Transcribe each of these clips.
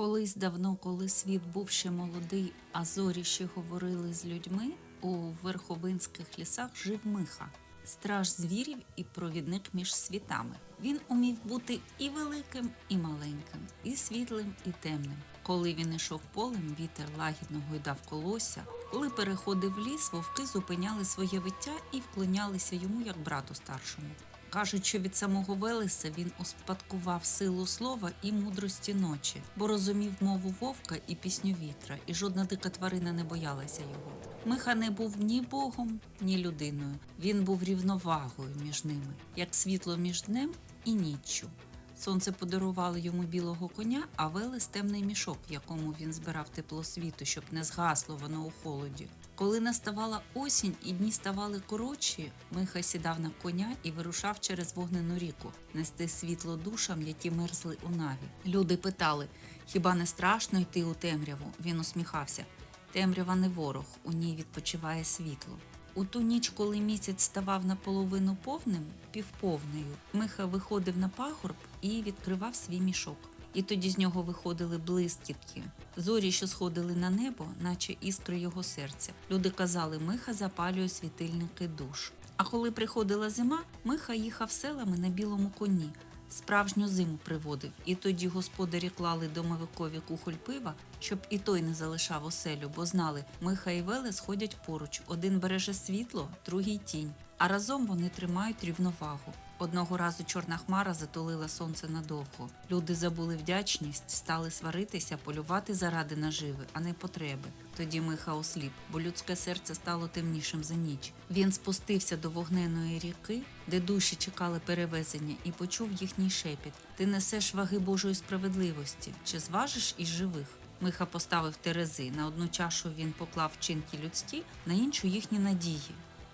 Колись давно, коли світ був ще молодий, а зорі ще говорили з людьми, у верховинських лісах жив Миха, страж звірів і провідник між світами. Він умів бути і великим, і маленьким, і світлим, і темним. Коли він ішов полем, вітер лагідно гойдав колося. Коли переходив ліс, вовки зупиняли своє виття і вклонялися йому як брату старшому. Кажуть, що від самого Велеса він успадкував силу слова і мудрості ночі, бо розумів мову вовка і пісню вітра, і жодна дика тварина не боялася його. Миха не був ні богом, ні людиною. Він був рівновагою між ними, як світло між днем і ніччю. Сонце подарувало йому білого коня, а Велес темний мішок, в якому він збирав тепло світу, щоб не згасло воно у холоді. Коли наставала осінь і дні ставали коротші, Миха сідав на коня і вирушав через вогнену ріку нести світло душам, які мерзли у наві. Люди питали: хіба не страшно йти у темряву? Він усміхався. Темрява не ворог, у ній відпочиває світло. У ту ніч, коли місяць ставав наполовину повним, півповною, Миха виходив на пагорб і відкривав свій мішок. І тоді з нього виходили блискітки, зорі, що сходили на небо, наче іскри його серця. Люди казали, Миха запалює світильники душ. А коли приходила зима, Миха їхав селами на білому коні. Справжню зиму приводив, і тоді господарі клали домовикові кухоль пива, щоб і той не залишав оселю, бо знали, Миха і вели сходять поруч. Один береже світло, другий тінь. А разом вони тримають рівновагу. Одного разу чорна хмара затулила сонце надовго. Люди забули вдячність, стали сваритися, полювати заради наживи, а не потреби. Тоді Миха осліп, бо людське серце стало темнішим за ніч. Він спустився до вогненої ріки, де душі чекали перевезення, і почув їхній шепіт: Ти несеш ваги Божої справедливості, чи зважиш із живих? Миха поставив терези. На одну чашу він поклав вчинки людські, на іншу їхні надії.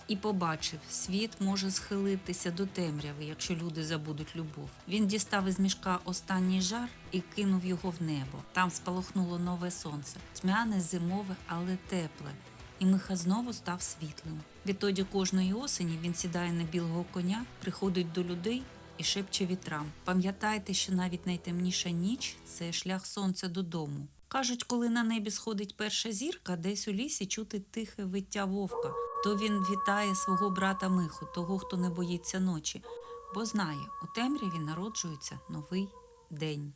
І побачив, світ може схилитися до темряви, якщо люди забудуть любов. Він дістав із мішка останній жар і кинув його в небо. Там спалахнуло нове сонце, тьмяне, зимове, але тепле. І Миха знову став світлим. Відтоді кожної осені він сідає на білого коня, приходить до людей і шепче вітрам. Пам'ятайте, що навіть найтемніша ніч це шлях сонця додому. Кажуть, коли на небі сходить перша зірка, десь у лісі чути тихе виття вовка, то він вітає свого брата Миху, того, хто не боїться ночі, бо знає, у темряві народжується новий день.